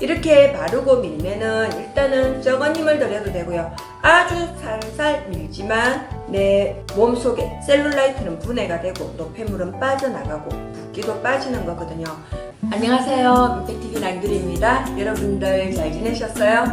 이렇게 바르고 밀면은 일단은 적은 힘을 들여도 되고요. 아주 살살 밀지만 내 몸속에 셀룰라이트는 분해가 되고 노폐물은 빠져나가고 붓기도 빠지는 거거든요. 안녕하세요. 민백TV 낭들입니다. 여러분들 잘 지내셨어요?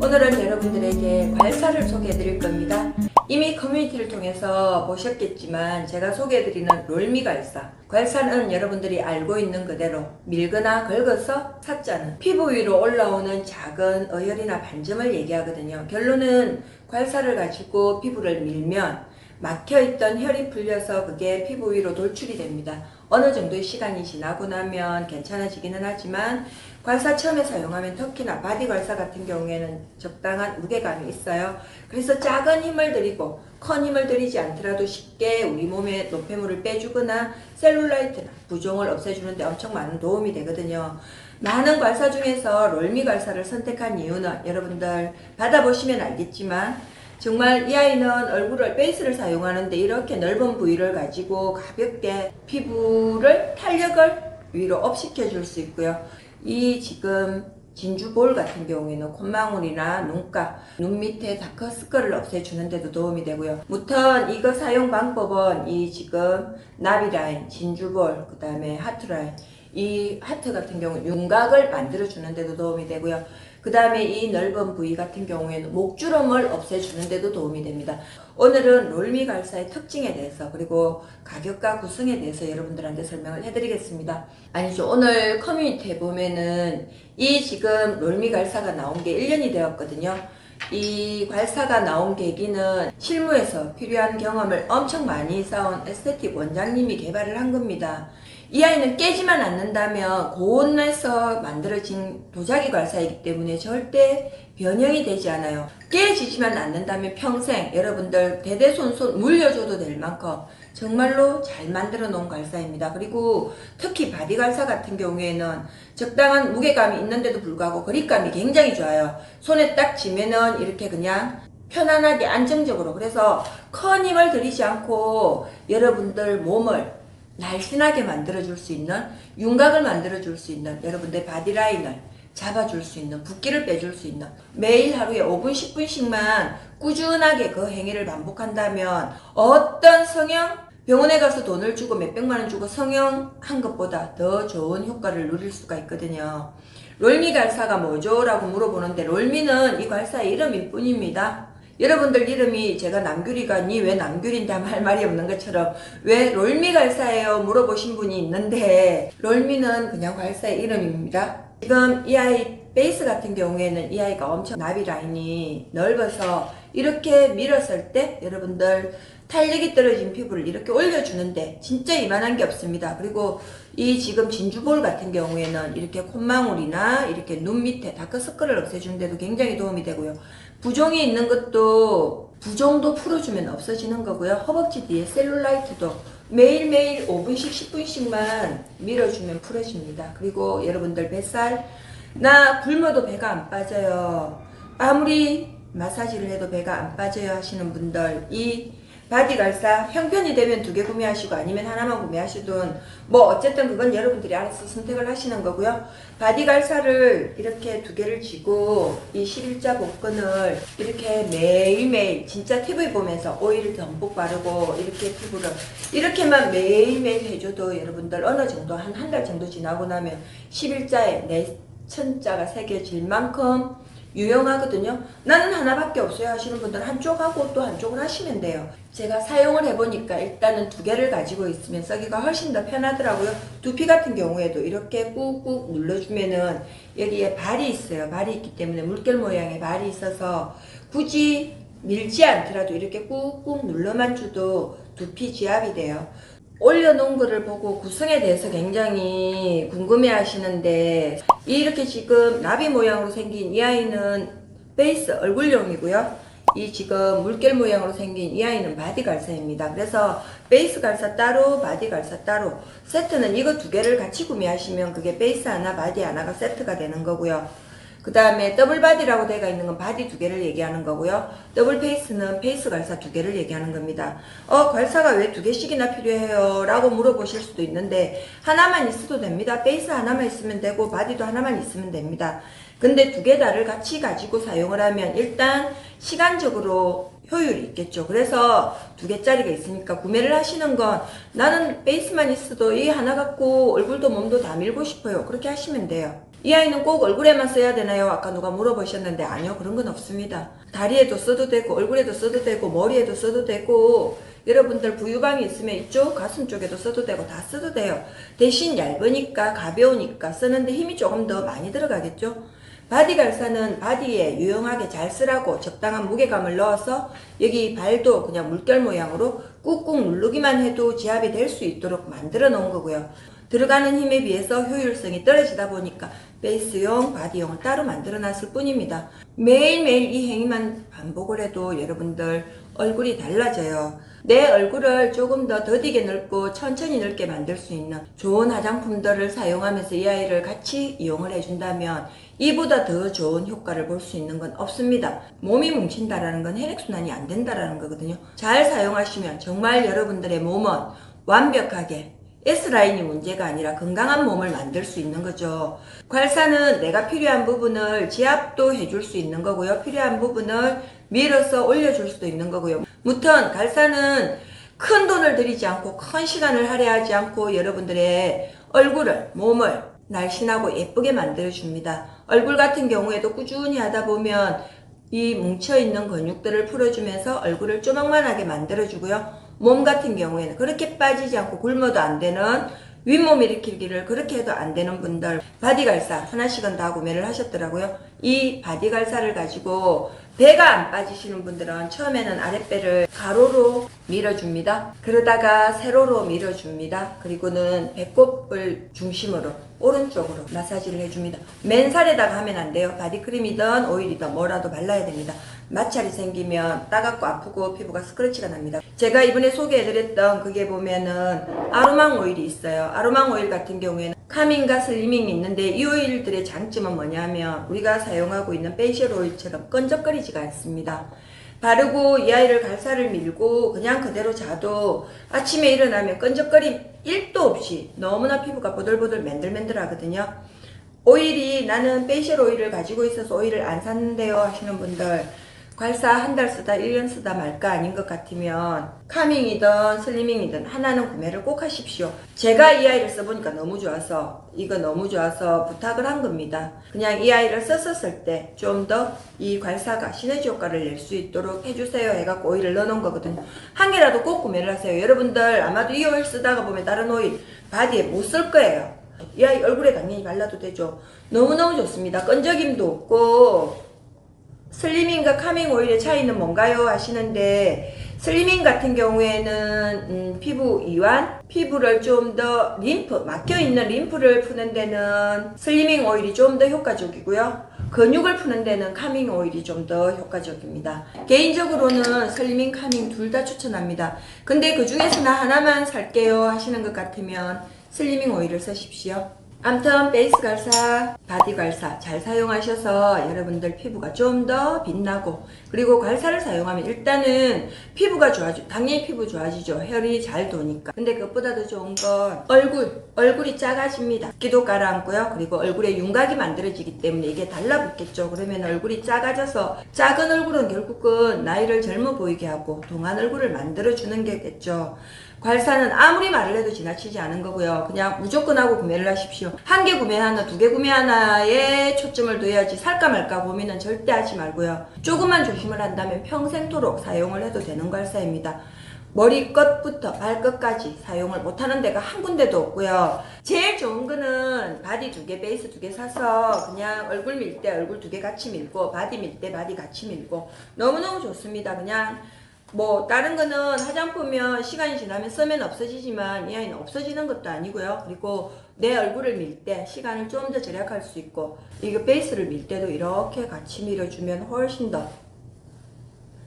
오늘은 여러분들에게 괄사를 소개해 드릴 겁니다. 이미 커뮤니티를 통해서 보셨겠지만 제가 소개해 드리는 롤미 괄사. 괄사는 여러분들이 알고 있는 그대로 밀거나 긁어서 삭자는 피부 위로 올라오는 작은 어혈이나 반점을 얘기하거든요. 결론은 괄사를 가지고 피부를 밀면 막혀있던 혈이 풀려서 그게 피부 위로 돌출이 됩니다. 어느 정도의 시간이 지나고 나면 괜찮아지기는 하지만 괄사 처음에 사용하면 특히나 바디 괄사 같은 경우에는 적당한 무게감이 있어요. 그래서 작은 힘을 들이고 큰 힘을 들이지 않더라도 쉽게 우리 몸에 노폐물을 빼주거나 셀룰라이트나 부종을 없애주는데 엄청 많은 도움이 되거든요. 많은 괄사 중에서 롤미 괄사를 선택한 이유는 여러분들 받아보시면 알겠지만 정말 이 아이는 얼굴을 베이스를 사용하는데 이렇게 넓은 부위를 가지고 가볍게 피부를 탄력을 위로 업시켜 줄 수 있고요. 이 지금 진주볼 같은 경우에는 콧망울이나 눈가, 눈 밑에 다크스컬을 없애주는 데도 도움이 되고요. 무튼 이거 사용 방법은 이 지금 나비라인, 진주볼, 그 다음에 하트라인, 이 하트 같은 경우 윤곽을 만들어 주는 데도 도움이 되고요. 그 다음에 이 넓은 부위 같은 경우에는 목주름을 없애주는 데도 도움이 됩니다. 오늘은 롤미 갈사의 특징에 대해서 그리고 가격과 구성에 대해서 여러분들한테 설명을 해드리겠습니다. 아니죠. 오늘 커뮤니티에 보면은 이 지금 롤미 갈사가 나온 게 1년이 되었거든요. 이 괄사가 나온 계기는 실무에서 필요한 경험을 엄청 많이 쌓은 에스테틱 원장님이 개발을 한 겁니다. 이 아이는 깨지만 않는다면 고온에서 만들어진 도자기 괄사이기 때문에 절대 변형이 되지 않아요. 깨지지만 않는다면 평생 여러분들 대대손손 물려줘도 될 만큼 정말로 잘 만들어 놓은 괄사입니다. 그리고 특히 바디 괄사 같은 경우에는 적당한 무게감이 있는데도 불구하고 그립감이 굉장히 좋아요. 손에 딱 쥐면은 이렇게 그냥 편안하게 안정적으로 그래서 큰 힘을 들이지 않고 여러분들 몸을 날씬하게 만들어줄 수 있는 윤곽을 만들어줄 수 있는 여러분들 바디라인을 잡아줄 수 있는 붓기를 빼줄 수 있는 매일 하루에 5분 10분씩만 꾸준하게 그 행위를 반복한다면 어떤 성형 병원에 가서 돈을 주고 몇백만 원 주고 성형한 것보다 더 좋은 효과를 누릴 수가 있거든요. 롤미 갈사가 뭐죠? 라고 물어보는데 롤미는 이 갈사의 이름일 뿐입니다. 여러분들 이름이 제가 남규리가 니 왜 남규리인데 할 말이 없는 것처럼 왜 롤미 갈사예요 물어보신 분이 있는데 롤미는 그냥 갈사의 이름입니다. 지금 이 아이 베이스 같은 경우에는 이 아이가 엄청 나비 라인이 넓어서 이렇게 밀었을 때 여러분들 탄력이 떨어진 피부를 이렇게 올려주는데 진짜 이만한 게 없습니다. 그리고 이 지금 진주볼 같은 경우에는 이렇게 콧망울이나 이렇게 눈 밑에 다크서클을 없애주는데도 굉장히 도움이 되고요. 부종이 있는 것도 부종도 풀어주면 없어지는 거고요. 허벅지 뒤에 셀룰라이트도 매일매일 5분씩 10분씩만 밀어주면 풀어집니다. 그리고 여러분들 뱃살 나 굶어도 배가 안 빠져요. 아무리 마사지를 해도 배가 안 빠져요 하시는 분들 이 바디 갈사 형편이 되면 두 개 구매하시고 아니면 하나만 구매하시든 뭐 어쨌든 그건 여러분들이 알아서 선택을 하시는 거고요. 바디 갈사를 이렇게 두 개를 쥐고 이 11자 복근을 이렇게 매일매일 진짜 TV 보면서 오일을 듬뿍 바르고 이렇게 피부를 이렇게만 매일매일 해줘도 여러분들 어느 정도 한 한 달 정도 지나고 나면 11자에 내 천자가 새겨질 만큼 유용하거든요. 나는 하나밖에 없어요 하시는 분들은 한쪽 하고 또 한쪽을 하시면 돼요. 제가 사용을 해보니까 일단은 두 개를 가지고 있으면 쓰기가 훨씬 더 편하더라고요. 두피 같은 경우에도 이렇게 꾹꾹 눌러주면은 여기에 발이 있어요. 발이 있기 때문에 물결 모양의 발이 있어서 굳이 밀지 않더라도 이렇게 꾹꾹 눌러만 줘도 두피 지압이 돼요. 올려놓은 거를 보고 구성에 대해서 굉장히 궁금해 하시는데 이렇게 지금 나비 모양으로 생긴 이 아이는 베이스 얼굴용이고요. 이 지금 물결 모양으로 생긴 이 아이는 바디 갈사입니다. 그래서 베이스 갈사 따로 바디 갈사 따로 세트는 이거 두 개를 같이 구매하시면 그게 베이스 하나 바디 하나가 세트가 되는 거고요. 그 다음에 더블 바디라고 되어 있는 건 바디 두 개를 얘기하는 거고요. 더블 페이스는 페이스 갈사 두 개를 얘기하는 겁니다. 어, 갈사가 왜 두 개씩이나 필요해요? 라고 물어보실 수도 있는데, 하나만 있어도 됩니다. 페이스 하나만 있으면 되고, 바디도 하나만 있으면 됩니다. 근데 두 개 다를 같이 가지고 사용을 하면 일단 시간적으로 효율이 있겠죠. 그래서 두 개짜리가 있으니까 구매를 하시는 건 나는 베이스만 있어도 이 하나 갖고 얼굴도 몸도 다 밀고 싶어요. 그렇게 하시면 돼요. 이 아이는 꼭 얼굴에만 써야 되나요? 아까 누가 물어보셨는데 아니요. 그런 건 없습니다. 다리에도 써도 되고 얼굴에도 써도 되고 머리에도 써도 되고 여러분들 부유방이 있으면 이쪽 가슴 쪽에도 써도 되고 다 써도 돼요. 대신 얇으니까 가벼우니까 쓰는데 힘이 조금 더 많이 들어가겠죠. 바디 갈사는 바디에 유용하게 잘 쓰라고 적당한 무게감을 넣어서 여기 발도 그냥 물결 모양으로 꾹꾹 누르기만 해도 지압이 될 수 있도록 만들어 놓은 거고요. 들어가는 힘에 비해서 효율성이 떨어지다 보니까 베이스용, 바디용을 따로 만들어 놨을 뿐입니다. 매일매일 이 행위만 반복을 해도 여러분들 얼굴이 달라져요. 내 얼굴을 조금 더 더디게 넓고 천천히 넓게 만들 수 있는 좋은 화장품들을 사용하면서 이 아이를 같이 이용을 해준다면 이보다 더 좋은 효과를 볼 수 있는 건 없습니다. 몸이 뭉친다라는 건 혈액순환이 안 된다라는 거거든요. 잘 사용하시면 정말 여러분들의 몸은 완벽하게 S라인이 문제가 아니라 건강한 몸을 만들 수 있는 거죠. 괄사는 내가 필요한 부분을 지압도 해줄 수 있는 거고요. 필요한 부분을 밀어서 올려줄 수도 있는 거고요. 무튼 갈사는 큰 돈을 들이지 않고 큰 시간을 할애하지 않고 여러분들의 얼굴을, 몸을 날씬하고 예쁘게 만들어줍니다. 얼굴 같은 경우에도 꾸준히 하다 보면 이 뭉쳐있는 근육들을 풀어주면서 얼굴을 쪼망만하게 만들어주고요. 몸 같은 경우에는 그렇게 빠지지 않고 굶어도 안 되는 윗몸 일으키기를 그렇게 해도 안 되는 분들 바디 갈사 하나씩은 다 구매를 하셨더라고요. 이 바디 갈사를 가지고 배가 안 빠지시는 분들은 처음에는 아랫배를 가로로 밀어줍니다. 그러다가 세로로 밀어줍니다. 그리고는 배꼽을 중심으로 오른쪽으로 마사지를 해줍니다. 맨살에다가 하면 안 돼요. 바디크림이든 오일이든 뭐라도 발라야 됩니다. 마찰이 생기면 따갑고 아프고 피부가 스크래치가 납니다. 제가 이번에 소개해드렸던 그게 보면은 아로망 오일이 있어요. 아로망 오일 같은 경우에는 카밍과 슬리밍이 있는데 이 오일들의 장점은 뭐냐면 우리가 사용하고 있는 페이셜 오일처럼 끈적거리지가 않습니다. 바르고 이 아이를 갈사를 밀고 그냥 그대로 자도 아침에 일어나면 끈적거림 1도 없이 너무나 피부가 보들보들 맨들맨들 하거든요. 오일이 나는 페이셜 오일을 가지고 있어서 오일을 안 샀는데요 하시는 분들 괄사 한 달 쓰다 1년 쓰다 말까 아닌 것 같으면 카밍이든 슬리밍이든 하나는 구매를 꼭 하십시오. 제가 이 아이를 써보니까 너무 좋아서 이거 너무 좋아서 부탁을 한 겁니다. 그냥 이 아이를 썼었을 때 좀 더 이 괄사가 시너지 효과를 낼 수 있도록 해주세요 해갖고 오일을 넣어놓은 거거든요. 한 개라도 꼭 구매를 하세요. 여러분들 아마도 이 오일 쓰다가 보면 다른 오일 바디에 못 쓸 거예요. 이 아이 얼굴에 당연히 발라도 되죠. 너무너무 좋습니다. 끈적임도 없고 슬리밍과 카밍 오일의 차이는 뭔가요? 하시는데 슬리밍 같은 경우에는 음, 피부 이완, 피부를 좀 더 림프, 막혀있는 림프를 푸는 데는 슬리밍 오일이 좀 더 효과적이고요. 근육을 푸는 데는 카밍 오일이 좀 더 효과적입니다. 개인적으로는 슬리밍, 카밍 둘 다 추천합니다. 근데 그 중에서 나 하나만 살게요 하시는 것 같으면 슬리밍 오일을 쓰십시오. 암튼 베이스 갈사, 바디 갈사 잘 사용하셔서 여러분들 피부가 좀 더 빛나고 그리고 갈사를 사용하면 일단은 피부가 좋아지 당연히 피부 좋아지죠. 혈이 잘 도니까. 근데 그것보다도 좋은 건 얼굴, 얼굴이 작아집니다. 기도 가라앉고요. 그리고 얼굴에 윤곽이 만들어지기 때문에 이게 달라붙겠죠. 그러면 얼굴이 작아져서 작은 얼굴은 결국은 나이를 젊어 보이게 하고 동안 얼굴을 만들어주는 게겠죠. 괄사는 아무리 말을 해도 지나치지 않은 거고요. 그냥 무조건 하고 구매를 하십시오. 한 개 구매하나, 두 개 구매하나에 초점을 둬야지 살까 말까 고민은 절대 하지 말고요. 조금만 조심을 한다면 평생토록 사용을 해도 되는 괄사입니다. 머리 끝부터 발끝까지 사용을 못하는 데가 한 군데도 없고요. 제일 좋은 거는 바디 두 개, 베이스 두 개 사서 그냥 얼굴 밀 때 얼굴 두 개 같이 밀고 바디 밀 때 바디 같이 밀고 너무너무 좋습니다. 그냥 뭐 다른 거는 화장품이면 시간이 지나면 쓰면 없어지지만 이 아이는 없어지는 것도 아니고요. 그리고 내 얼굴을 밀 때 시간을 좀 더 절약할 수 있고 이거 베이스를 밀 때도 이렇게 같이 밀어주면 훨씬 더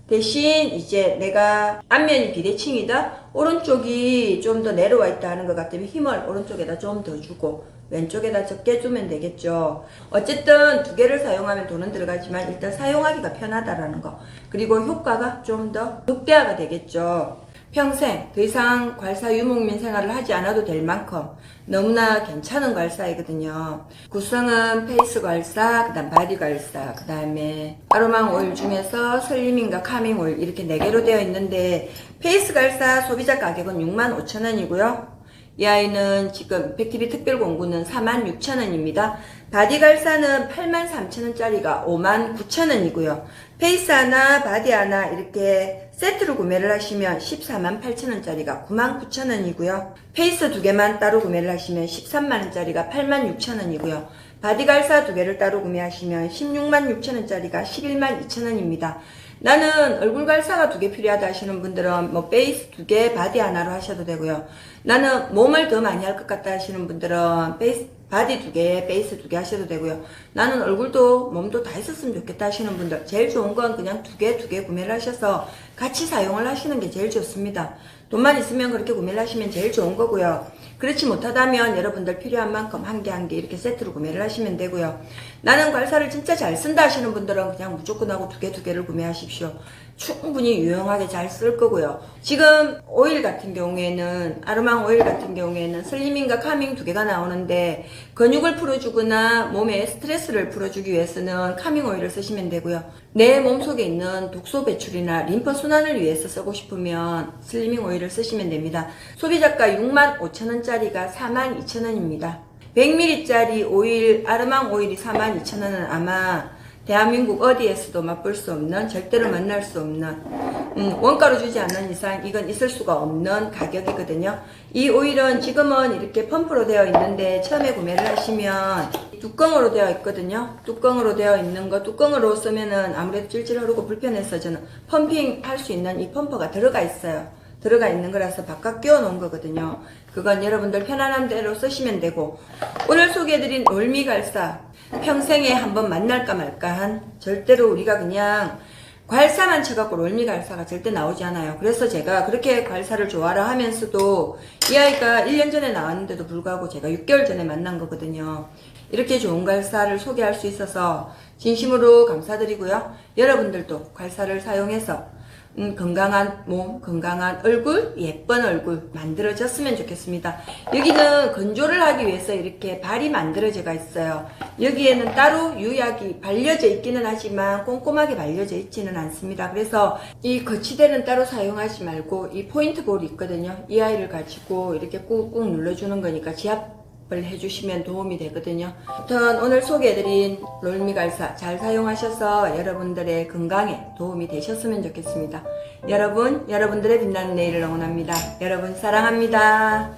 대신 이제 내가 앞면이 비대칭이다 오른쪽이 좀 더 내려와 있다 하는 것 같으면 힘을 오른쪽에다 좀 더 주고 왼쪽에다 적게 주면 되겠죠. 어쨌든 두 개를 사용하면 돈은 들어가지만 일단 사용하기가 편하다라는 거. 그리고 효과가 좀 더 극대화가 되겠죠. 평생 더 이상 괄사 유목민 생활을 하지 않아도 될 만큼 너무나 괜찮은 괄사이거든요. 구성은 페이스 괄사, 그 다음 바디 괄사, 그 다음에 아로망 오일 중에서 슬리밍과 카밍 오일 이렇게 네 개로 되어 있는데 페이스 괄사 소비자 가격은 65,000원이고요. 이 아이는 지금 백TV 특별 공구는 46,000원입니다. 바디 갈사는 83,000원짜리가 59,000원이고요. 페이스 하나, 바디 하나 이렇게 세트로 구매를 하시면 148,000원짜리가 99,000원이고요. 페이스 두 개만 따로 구매를 하시면 13만원짜리가 86,000원이고요. 바디 갈사 두 개를 따로 구매하시면 16만 6천원짜리가 11만 2천원입니다. 나는 얼굴 갈사가 두 개 필요하다 하시는 분들은 뭐 베이스 두 개, 바디 하나로 하셔도 되고요. 나는 몸을 더 많이 할 것 같다 하시는 분들은 베이스, 바디 두 개, 베이스 두 개 하셔도 되고요. 나는 얼굴도 몸도 다 있었으면 좋겠다 하시는 분들 제일 좋은 건 그냥 두 개, 두 개 구매를 하셔서 같이 사용을 하시는 게 제일 좋습니다. 돈만 있으면 그렇게 구매를 하시면 제일 좋은 거고요. 그렇지 못하다면 여러분들 필요한 만큼 한 개 한개 이렇게 세트로 구매를 하시면 되고요. 나는 괄사를 진짜 잘 쓴다 하시는 분들은 그냥 무조건 하고 두 개두 개를 구매하십시오. 충분히 유용하게 잘 쓸 거고요. 지금 오일 같은 경우에는 아로망 오일 같은 경우에는 슬리밍과 카밍 두 개가 나오는데 근육을 풀어주거나 몸에 스트레스를 풀어주기 위해서는 카밍 오일을 쓰시면 되고요. 내 몸속에 있는 독소 배출이나 림프 순환을 위해서 쓰고 싶으면 슬리밍 오일을 쓰시면 됩니다. 소비자가 6만 5천 원짜리가 4만 2천 원입니다. 100ml짜리 오일 아르망 오일이 4만 2천 원은 아마 대한민국 어디에서도 맛볼 수 없는 절대로 만날 수 없는 음, 원가로 주지 않는 이상 이건 있을 수가 없는 가격이거든요. 이 오일은 지금은 이렇게 펌프로 되어 있는데 처음에 구매를 하시면 뚜껑으로 되어 있거든요. 뚜껑으로 되어 있는 거 뚜껑으로 쓰면은 아무래도 찔찔 흐르고 불편해서 저는 펌핑 할 수 있는 이 펌프가 들어가 있어요. 들어가 있는 거라서 바깥 끼워 놓은 거거든요. 그건 여러분들 편안한 대로 쓰시면 되고 오늘 소개해드린 올미갈사 평생에 한번 만날까 말까한 절대로 우리가 그냥 괄사만 쳐갖고 올미갈사가 절대 나오지 않아요. 그래서 제가 그렇게 괄사를 좋아라 하면서도 이 아이가 1년 전에 나왔는데도 불구하고 제가 6개월 전에 만난 거거든요. 이렇게 좋은 괄사를 소개할 수 있어서 진심으로 감사드리고요. 여러분들도 괄사를 사용해서 음, 건강한 몸, 건강한 얼굴, 예쁜 얼굴 만들어졌으면 좋겠습니다. 여기는 건조를 하기 위해서 이렇게 발이 만들어져가 있어요. 여기에는 따로 유약이 발려져 있기는 하지만 꼼꼼하게 발려져 있지는 않습니다. 그래서 이 거치대는 따로 사용하지 말고 이 포인트 볼이 있거든요. 이 아이를 가지고 이렇게 꾹꾹 눌러주는 거니까 지압 을 해주시면 도움이 되거든요. 아무튼 오늘 소개해드린 롤미갈사 잘 사용하셔서 여러분들의 건강에 도움이 되셨으면 좋겠습니다. 여러분, 여러분들의 빛나는 내일을 응원합니다. 여러분 사랑합니다.